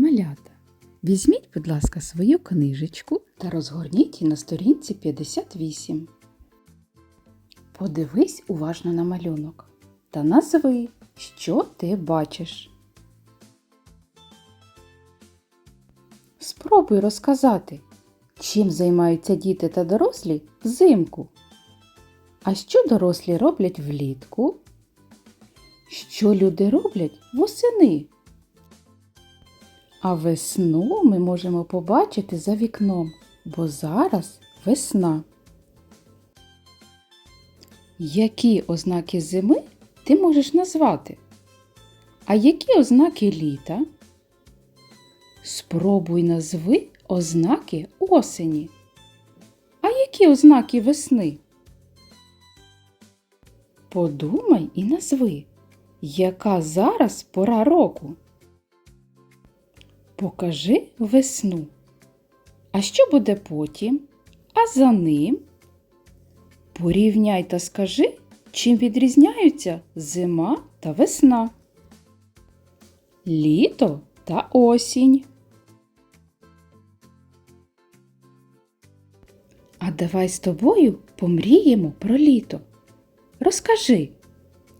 Малята, візьміть, будь ласка, свою книжечку та розгорніть її на сторінці 58. Подивись уважно на малюнок та назви, що ти бачиш. Спробуй розказати, чим займаються діти та дорослі взимку. А що дорослі роблять влітку? Що люди роблять восени? А весну ми можемо побачити за вікном, бо зараз весна. Які ознаки зими ти можеш назвати? А які ознаки літа? Спробуй назви ознаки осені. А які ознаки весни? Подумай і назви, яка зараз пора року. Покажи весну. А що буде потім? А за ним? Порівняй та скажи, чим відрізняються зима та весна. Літо та осінь. А давай з тобою помріємо про літо. Розкажи,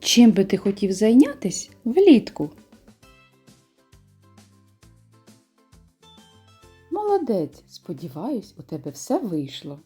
чим би ти хотів зайнятись влітку? Молодець, сподіваюсь, у тебе все вийшло.